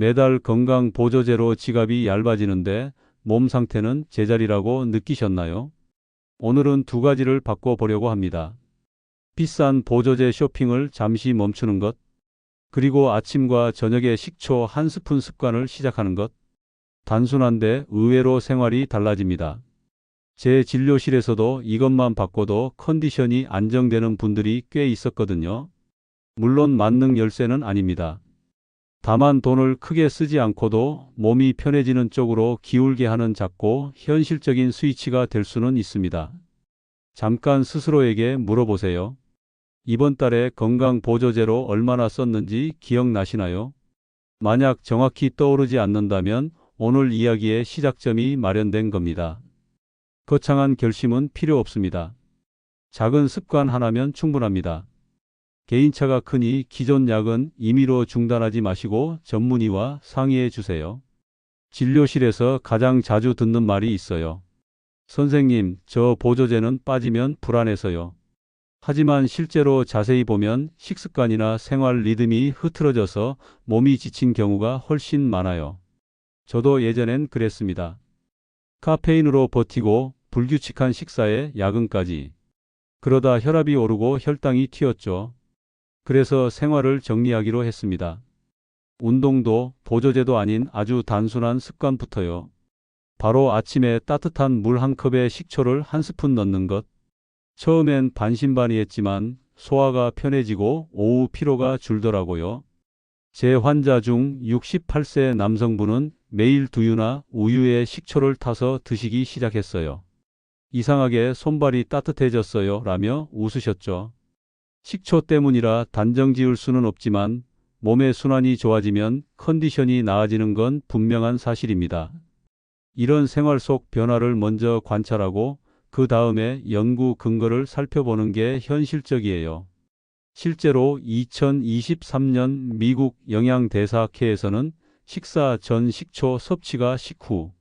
매달 건강 보조제로 지갑이 얇아지는데 몸 상태는 제자리라고 느끼셨나요? 오늘은 두 가지를 바꿔보려고 합니다. 비싼 보조제 쇼핑을 잠시 멈추는 것, 그리고 아침과 저녁에 식초 한 스푼 습관을 시작하는 것. 단순한데 의외로 생활이 달라집니다. 제 진료실에서도 이것만 바꿔도 컨디션이 안정되는 분들이 꽤 있었거든요. 물론 만능 열쇠는 아닙니다. 다만 돈을 크게 쓰지 않고도 몸이 편해지는 쪽으로 기울게 하는 작고 현실적인 스위치가 될 수는 있습니다. 잠깐 스스로에게 물어보세요. 이번 달에 건강 보조제로 얼마나 썼는지 기억나시나요? 만약 정확히 떠오르지 않는다면 오늘 이야기의 시작점이 마련된 겁니다. 거창한 결심은 필요 없습니다. 작은 습관 하나면 충분합니다. 개인차가 크니 기존 약은 임의로 중단하지 마시고 전문의와 상의해 주세요. 진료실에서 가장 자주 듣는 말이 있어요. 선생님, 저 보조제는 빠지면 불안해서요. 하지만 실제로 자세히 보면 식습관이나 생활 리듬이 흐트러져서 몸이 지친 경우가 훨씬 많아요. 저도 예전엔 그랬습니다. 카페인으로 버티고 불규칙한 식사에 야근까지. 그러다 혈압이 오르고 혈당이 튀었죠. 그래서 생활을 정리하기로 했습니다. 운동도 보조제도 아닌 아주 단순한 습관부터요. 바로 아침에 따뜻한 물 한 컵에 식초를 한 스푼 넣는 것. 처음엔 반신반의했지만 소화가 편해지고 오후 피로가 줄더라고요. 제 환자 중 68세 남성분은 매일 두유나 우유에 식초를 타서 드시기 시작했어요. 이상하게 손발이 따뜻해졌어요. 라며 웃으셨죠. 식초 때문이라 단정 지을 수는 없지만 몸의 순환이 좋아지면 컨디션이 나아지는 건 분명한 사실입니다. 이런 생활 속 변화를 먼저 관찰하고 그 다음에 연구 근거를 살펴보는 게 현실적이에요. 실제로 2023년 미국 영양대사학회에서는 식사 전 식초 섭취가 식후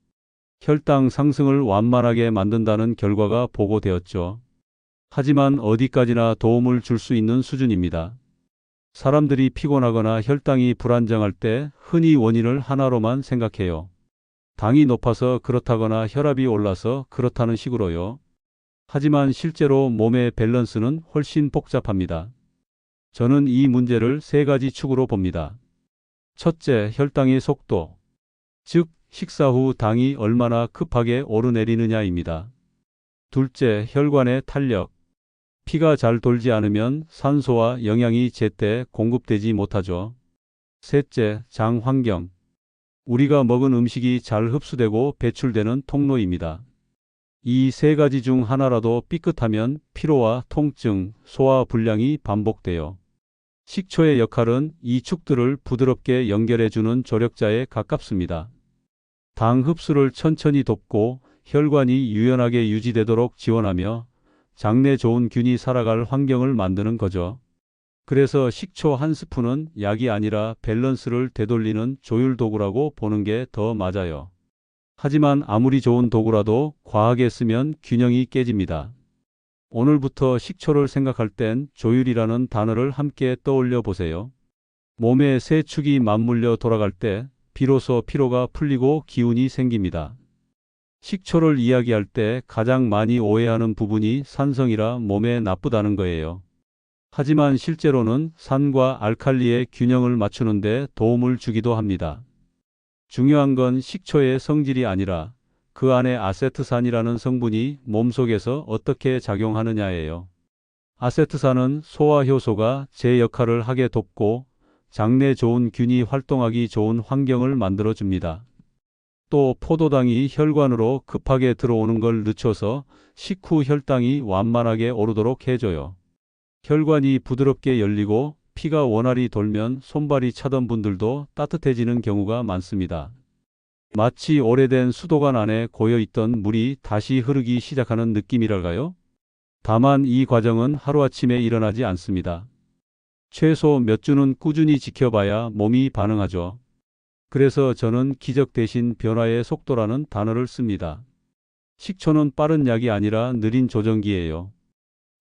혈당 상승을 완만하게 만든다는 결과가 보고되었죠. 하지만 어디까지나 도움을 줄 수 있는 수준입니다. 사람들이 피곤하거나 혈당이 불안정할 때 흔히 원인을 하나로만 생각해요. 당이 높아서 그렇다거나 혈압이 올라서 그렇다는 식으로요. 하지만 실제로 몸의 밸런스는 훨씬 복잡합니다. 저는 이 문제를 세 가지 축으로 봅니다. 첫째, 혈당의 속도. 즉, 식사 후 당이 얼마나 급하게 오르내리느냐입니다. 둘째, 혈관의 탄력. 피가 잘 돌지 않으면 산소와 영양이 제때 공급되지 못하죠. 셋째, 장 환경. 우리가 먹은 음식이 잘 흡수되고 배출되는 통로입니다. 이 세 가지 중 하나라도 삐끗하면 피로와 통증, 소화 불량이 반복돼요. 식초의 역할은 이 축들을 부드럽게 연결해주는 조력자에 가깝습니다. 당 흡수를 천천히 돕고 혈관이 유연하게 유지되도록 지원하며 장내 좋은 균이 살아갈 환경을 만드는 거죠. 그래서 식초 한 스푼은 약이 아니라 밸런스를 되돌리는 조율 도구라고 보는 게 더 맞아요. 하지만 아무리 좋은 도구라도 과하게 쓰면 균형이 깨집니다. 오늘부터 식초를 생각할 땐 조율이라는 단어를 함께 떠올려 보세요. 몸의 세 축이 맞물려 돌아갈 때 비로소 피로가 풀리고 기운이 생깁니다. 식초를 이야기할 때 가장 많이 오해하는 부분이 산성이라 몸에 나쁘다는 거예요. 하지만 실제로는 산과 알칼리의 균형을 맞추는데 도움을 주기도 합니다. 중요한 건 식초의 성질이 아니라 그 안에 아세트산이라는 성분이 몸속에서 어떻게 작용하느냐예요. 아세트산은 소화 효소가 제 역할을 하게 돕고 장내 좋은 균이 활동하기 좋은 환경을 만들어 줍니다. 또 포도당이 혈관으로 급하게 들어오는 걸 늦춰서 식후 혈당이 완만하게 오르도록 해줘요. 혈관이 부드럽게 열리고 피가 원활히 돌면 손발이 차던 분들도 따뜻해지는 경우가 많습니다. 마치 오래된 수도관 안에 고여있던 물이 다시 흐르기 시작하는 느낌이랄까요? 다만 이 과정은 하루아침에 일어나지 않습니다. 최소 몇 주는 꾸준히 지켜봐야 몸이 반응하죠. 그래서 저는 기적 대신 변화의 속도라는 단어를 씁니다. 식초는 빠른 약이 아니라 느린 조정기예요.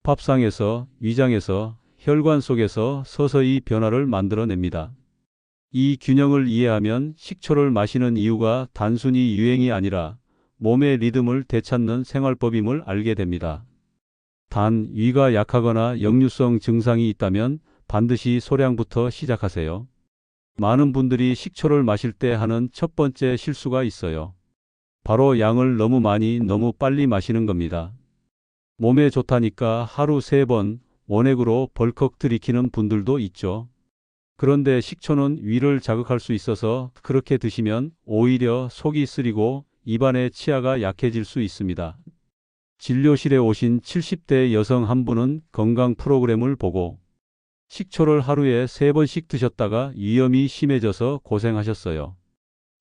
밥상에서, 위장에서, 혈관 속에서 서서히 변화를 만들어냅니다. 이 균형을 이해하면 식초를 마시는 이유가 단순히 유행이 아니라 몸의 리듬을 되찾는 생활법임을 알게 됩니다. 단, 위가 약하거나 역류성 증상이 있다면 반드시 소량부터 시작하세요. 많은 분들이 식초를 마실 때 하는 첫 번째 실수가 있어요. 바로 양을 너무 많이 너무 빨리 마시는 겁니다. 몸에 좋다니까 하루 세 번 원액으로 벌컥 들이키는 분들도 있죠. 그런데 식초는 위를 자극할 수 있어서 그렇게 드시면 오히려 속이 쓰리고 입안의 치아가 약해질 수 있습니다. 진료실에 오신 70대 여성 한 분은 건강 프로그램을 보고 식초를 하루에 세 번씩 드셨다가 위염이 심해져서 고생하셨어요.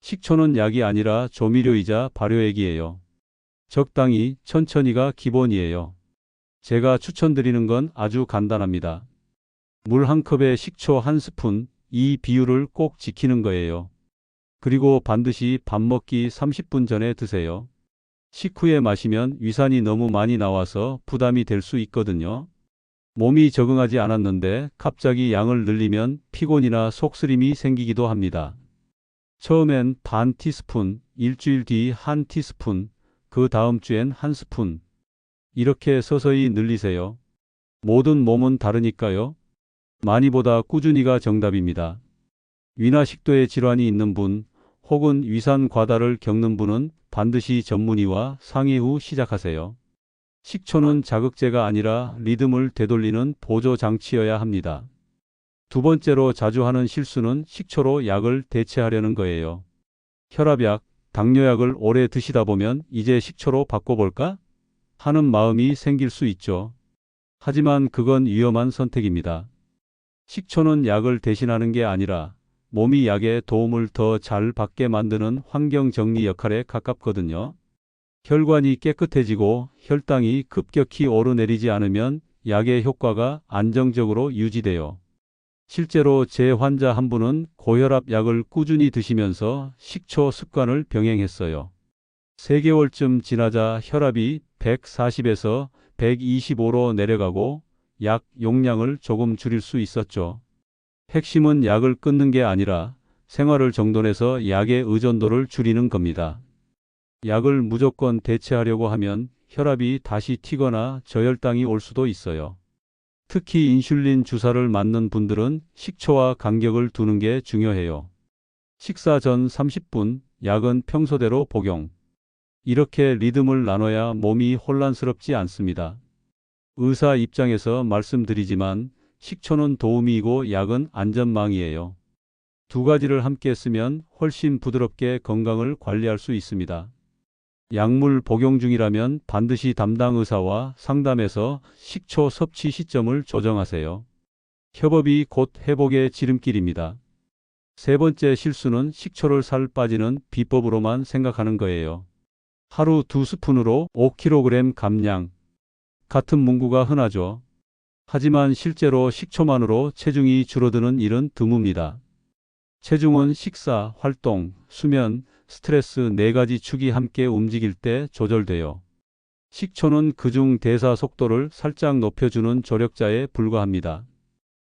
식초는 약이 아니라 조미료이자 발효액이에요. 적당히 천천히가 기본이에요. 제가 추천드리는 건 아주 간단합니다. 물 한 컵에 식초 한 스푼, 이 비율을 꼭 지키는 거예요. 그리고 반드시 밥 먹기 30분 전에 드세요. 식후에 마시면 위산이 너무 많이 나와서 부담이 될 수 있거든요. 몸이 적응하지 않았는데 갑자기 양을 늘리면 피곤이나 속쓰림이 생기기도 합니다. 처음엔 반 티스푼, 일주일 뒤 한 티스푼, 그 다음 주엔 한 스푼. 이렇게 서서히 늘리세요. 모든 몸은 다르니까요. 많이보다 꾸준히가 정답입니다. 위나 식도에 질환이 있는 분 혹은 위산 과다를 겪는 분은 반드시 전문의와 상의 후 시작하세요. 식초는 자극제가 아니라 리듬을 되돌리는 보조 장치여야 합니다. 두 번째로 자주 하는 실수는 식초로 약을 대체하려는 거예요. 혈압약, 당뇨약을 오래 드시다 보면 이제 식초로 바꿔볼까? 하는 마음이 생길 수 있죠. 하지만 그건 위험한 선택입니다. 식초는 약을 대신하는 게 아니라 몸이 약의 도움을 더 잘 받게 만드는 환경 정리 역할에 가깝거든요. 혈관이 깨끗해지고 혈당이 급격히 오르내리지 않으면 약의 효과가 안정적으로 유지돼요. 실제로 제 환자 한 분은 고혈압 약을 꾸준히 드시면서 식초 습관을 병행했어요. 3개월쯤 지나자 혈압이 140에서 125로 내려가고 약 용량을 조금 줄일 수 있었죠. 핵심은 약을 끊는 게 아니라 생활을 정돈해서 약의 의존도를 줄이는 겁니다. 약을 무조건 대체하려고 하면 혈압이 다시 튀거나 저혈당이 올 수도 있어요. 특히 인슐린 주사를 맞는 분들은 식초와 간격을 두는 게 중요해요. 식사 전 30분, 약은 평소대로 복용. 이렇게 리듬을 나눠야 몸이 혼란스럽지 않습니다. 의사 입장에서 말씀드리지만 식초는 도우미이고 약은 안전망이에요. 두 가지를 함께 쓰면 훨씬 부드럽게 건강을 관리할 수 있습니다. 약물 복용 중이라면 반드시 담당 의사와 상담해서 식초 섭취 시점을 조정하세요. 협업이 곧 회복의 지름길입니다. 세 번째 실수는 식초를 살 빠지는 비법으로만 생각하는 거예요. 하루 두 스푼으로 5kg 감량. 같은 문구가 흔하죠. 하지만 실제로 식초만으로 체중이 줄어드는 일은 드뭅니다. 체중은 식사, 활동, 수면, 스트레스 네 가지 축이 함께 움직일 때 조절돼요. 식초는 그중 대사 속도를 살짝 높여주는 조력자에 불과합니다.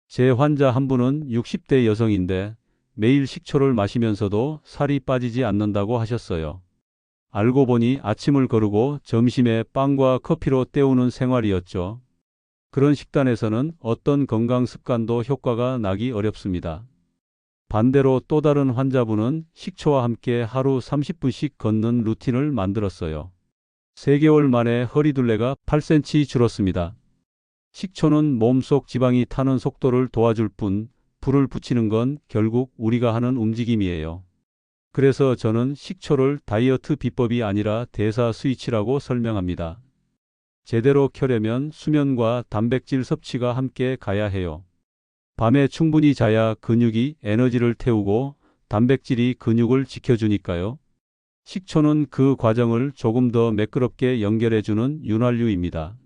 제 환자 한 분은 60대 여성인데 매일 식초를 마시면서도 살이 빠지지 않는다고 하셨어요. 알고 보니 아침을 거르고 점심에 빵과 커피로 때우는 생활이었죠. 그런 식단에서는 어떤 건강 습관도 효과가 나기 어렵습니다. 반대로 또 다른 환자분은 식초와 함께 하루 30분씩 걷는 루틴을 만들었어요. 3개월 만에 허리둘레가 8cm 줄었습니다. 식초는 몸속 지방이 타는 속도를 도와줄 뿐 불을 붙이는 건 결국 우리가 하는 움직임이에요. 그래서 저는 식초를 다이어트 비법이 아니라 대사 스위치라고 설명합니다. 제대로 켜려면 수면과 단백질 섭취가 함께 가야 해요. 밤에 충분히 자야 근육이 에너지를 태우고 단백질이 근육을 지켜주니까요. 식초는 그 과정을 조금 더 매끄럽게 연결해주는 윤활유입니다.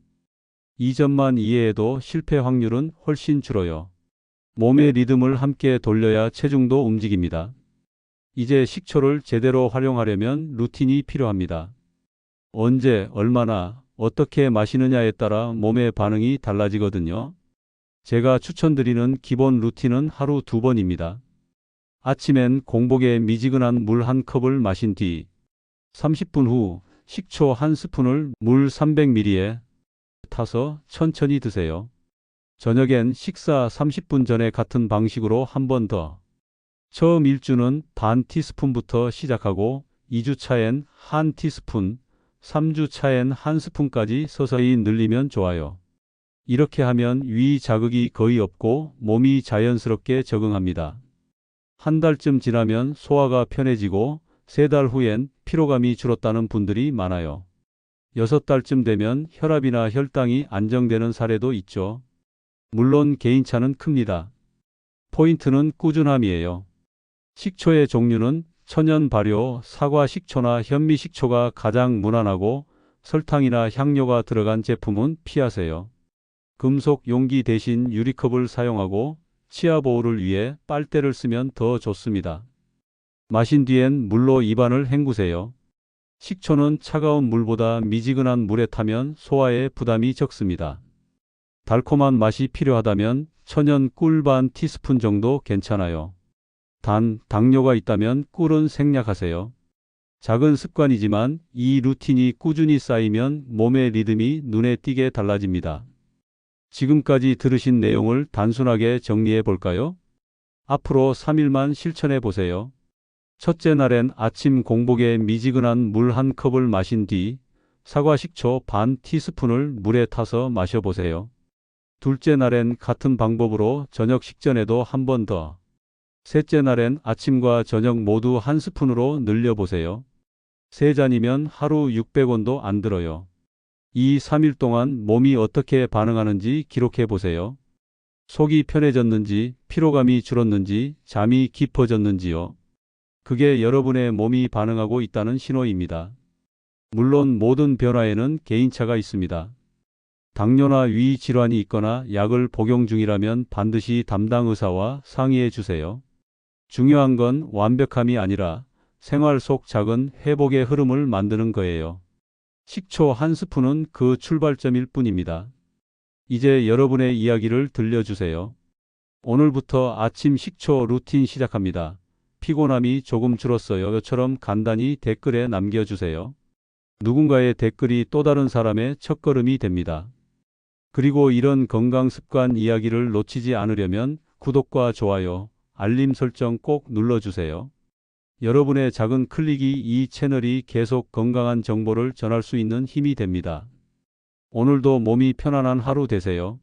이 점만 이해해도 실패 확률은 훨씬 줄어요. 몸의 리듬을 함께 돌려야 체중도 움직입니다. 이제 식초를 제대로 활용하려면 루틴이 필요합니다. 언제, 얼마나, 어떻게 마시느냐에 따라 몸의 반응이 달라지거든요. 제가 추천드리는 기본 루틴은 하루 두 번입니다. 아침엔 공복에 미지근한 물 한 컵을 마신 뒤 30분 후 식초 한 스푼을 물 300ml에 타서 천천히 드세요. 저녁엔 식사 30분 전에 같은 방식으로 한 번 더. 처음 1주는 반 티스푼부터 시작하고 2주 차엔 한 티스푼, 3주 차엔 한 스푼까지 서서히 늘리면 좋아요. 이렇게 하면 위 자극이 거의 없고 몸이 자연스럽게 적응합니다. 한 달쯤 지나면 소화가 편해지고 세 달 후엔 피로감이 줄었다는 분들이 많아요. 여섯 달쯤 되면 혈압이나 혈당이 안정되는 사례도 있죠. 물론 개인차는 큽니다. 포인트는 꾸준함이에요. 식초의 종류는 천연 발효, 사과 식초나 현미 식초가 가장 무난하고 설탕이나 향료가 들어간 제품은 피하세요. 금속 용기 대신 유리컵을 사용하고 치아 보호를 위해 빨대를 쓰면 더 좋습니다. 마신 뒤엔 물로 입안을 헹구세요. 식초는 차가운 물보다 미지근한 물에 타면 소화에 부담이 적습니다. 달콤한 맛이 필요하다면 천연 꿀 반 티스푼 정도 괜찮아요. 단, 당뇨가 있다면 꿀은 생략하세요. 작은 습관이지만 이 루틴이 꾸준히 쌓이면 몸의 리듬이 눈에 띄게 달라집니다. 지금까지 들으신 내용을 단순하게 정리해 볼까요? 앞으로 3일만 실천해 보세요. 첫째 날엔 아침 공복에 미지근한 물 한 컵을 마신 뒤 사과 식초 반 티스푼을 물에 타서 마셔보세요. 둘째 날엔 같은 방법으로 저녁 식전에도 한 번 더. 셋째 날엔 아침과 저녁 모두 한 스푼으로 늘려보세요. 세 잔이면 하루 600원도 안 들어요. 이 3일 동안 몸이 어떻게 반응하는지 기록해 보세요. 속이 편해졌는지, 피로감이 줄었는지, 잠이 깊어졌는지요. 그게 여러분의 몸이 반응하고 있다는 신호입니다. 물론 모든 변화에는 개인차가 있습니다. 당뇨나 위 질환이 있거나 약을 복용 중이라면 반드시 담당 의사와 상의해 주세요. 중요한 건 완벽함이 아니라 생활 속 작은 회복의 흐름을 만드는 거예요. 식초 한 스푼은 그 출발점일 뿐입니다. 이제 여러분의 이야기를 들려주세요. 오늘부터 아침 식초 루틴 시작합니다. 피곤함이 조금 줄었어요.처럼 간단히 댓글에 남겨주세요. 누군가의 댓글이 또 다른 사람의 첫걸음이 됩니다. 그리고 이런 건강 습관 이야기를 놓치지 않으려면 구독과 좋아요, 알림 설정 꼭 눌러주세요. 여러분의 작은 클릭이 이 채널이 계속 건강한 정보를 전할 수 있는 힘이 됩니다. 오늘도 몸이 편안한 하루 되세요.